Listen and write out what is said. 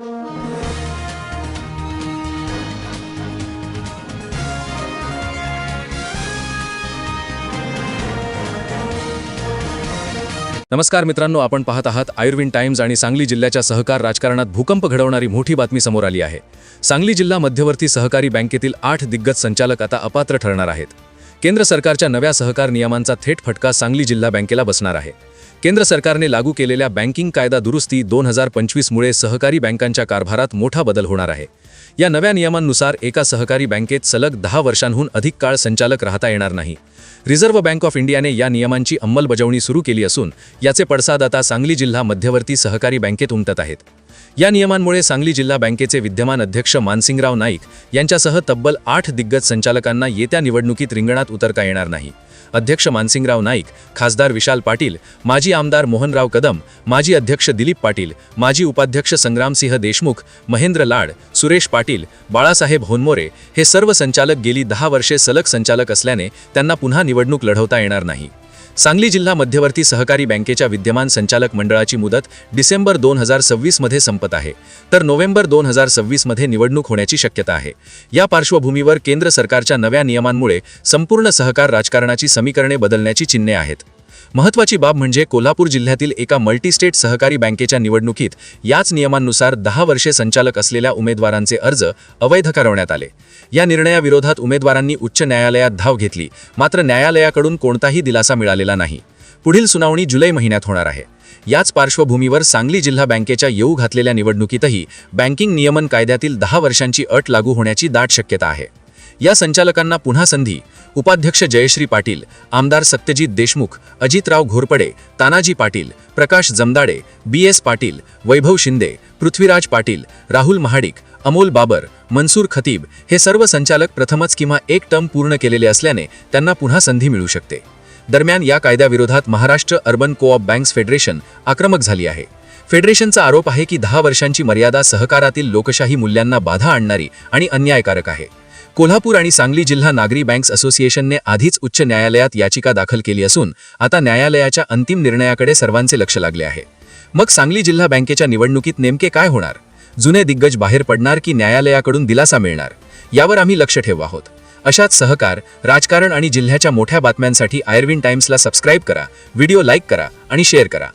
नमस्कार मित्रांनो आपण पाहत आहात आयुर्विन टाइम्स आणि सांगली जिल्ह्याच्या सहकार राजकारणात भूकंप घडवणारी मोठी बातमी समोर आली आहे. सांगली जिल्हा मध्यवर्ती सहकारी बँकेतील आठ दिग्गज संचालक आता अपात्र ठरणार आहेत. केंद्र सरकारच्या नव्या सहकार नियमांचा थेट फटका सांगली जिल्हा बँकेला बसणार आहे. केंद्र सरकारने लागू केलेल्या बँकिंग कायदा दुरुस्ती दोन हजार पंचवीसमुळे सहकारी बँकांच्या कारभारात मोठा बदल होणार आहे. या नव्या नियमांनुसार एका सहकारी बँकेत सलग दहा वर्षांहून अधिक काळ संचालक राहता येणार नाही. रिझर्व्ह बँक ऑफ इंडियाने या नियमांची अंमलबजावणी सुरू केली असून याचे पडसाद आता सांगली जिल्हा मध्यवर्ती सहकारी बँकेत उमटत आहेत. या नियमांमुळे सांगली जिल्हा बँकेचे विद्यमान अध्यक्ष मानसिंगराव नाईक यांच्यासह तब्बल आठ दिग्गज संचालकांना येत्या निवडणुकीत रिंगणात उतरता येणार नाही. अध्यक्ष मानसिंगराव नाईक खासदार विशाल पाटील माजी आमदार मोहनराव कदम माजी अध्यक्ष दिलीप पाटील माजी उपाध्यक्ष संग्रामसिंह देशमुख महेंद्र लाड सुरेश पाटील बाळासाहेब होनमोरे हे सर्व संचालक गेली दहा वर्षे सलग संचालक असल्याने त्यांना पुन्हा निवडणूक लढवता येणार नाही. सांगली जिल्हा मध्यवर्ती सहकारी बँकेच्या विद्यमान संचालक मंडळाची मुदत डिसेंबर दोन हजार सव्वीसमध्ये संपत आहे. तर नोव्हेंबर दोन हजार सव्वीसमध्ये निवडणूक होण्याची शक्यता आहे. या पार्श्वभूमीवर केंद्र सरकारच्या नव्या नियमांमुळे संपूर्ण सहकार राजकारणाची समीकरणे बदलण्याची चिन्हे आहेत. महत्त्वाची बाब म्हणजे कोल्हापूर जिल्ह्यातील एका मल्टीस्टेट सहकारी बँकेच्या निवडणुकीत याच नियमांनुसार दहा वर्षे संचालक असलेल्या उमेदवारांचे अर्ज अवैध करवण्यात आले. या निर्णयाविरोधात उमेदवारांनी उच्च न्यायालयात धाव घेतली मात्र न्यायालयाकडून कोणताही दिलासा मिळालेला नाही. पुढील सुनावणी जुलै महिन्यात होणार आहे. याच पार्श्वभूमीवर सांगली जिल्हा बँकेच्या येऊ घातलेल्या निवडणुकीतही बँकिंग नियमन कायद्यातील दहा वर्षांची अट लागू होण्याची दाट शक्यता आहे. या संचालकांना पुन्हा संधी. उपाध्यक्ष जयश्री पाटील आमदार सत्यजित देशमुख अजितराव घोरपडे तानाजी पाटील प्रकाश जमदाडे बी एस पाटील वैभव शिंदे पृथ्वीराज पाटील राहुल महाडिक अमोल बाबर मनसूर खतीब हे सर्व संचालक प्रथमच किंवा एक टर्म पूर्ण केलेले असल्याने त्यांना पुन्हा संधी मिळू शकते. दरम्यान या कायद्याविरोधात Maharashtra urban coop banks federation आक्रमक झाली आहे. फेडरेशनचा आरोप आहे की दहा वर्षांची मर्यादा सहकारातील लोकशाही मूल्यांना बाधा आणणारी आणि अन्यायकारक आहे. कोल्हापूर आणि सांगली जिल्हा नागरी बँक्स असोसिएशनने आधीच उच्च न्यायालयात याचिका दाखल केली असून आता न्यायालयाच्या अंतिम निर्णयाकडे सर्वांचे लक्ष लागले आहे. मग सांगली जिल्हा बँकेच्या निवडणुकीत नेमके काय होणार? जुने दिग्गज बाहेर पडणार की न्यायालयाकडून दिलासा मिळणार? यावर आम्ही लक्ष ठेवू आहोत. अशाच सहकार राजकारण आणि जिल्ह्याच्या मोठ्या बातम्यांसाठी आयर्विन टाइम्सला सबस्क्राईब करा व्हिडिओ लाईक करा आणि शेअर करा.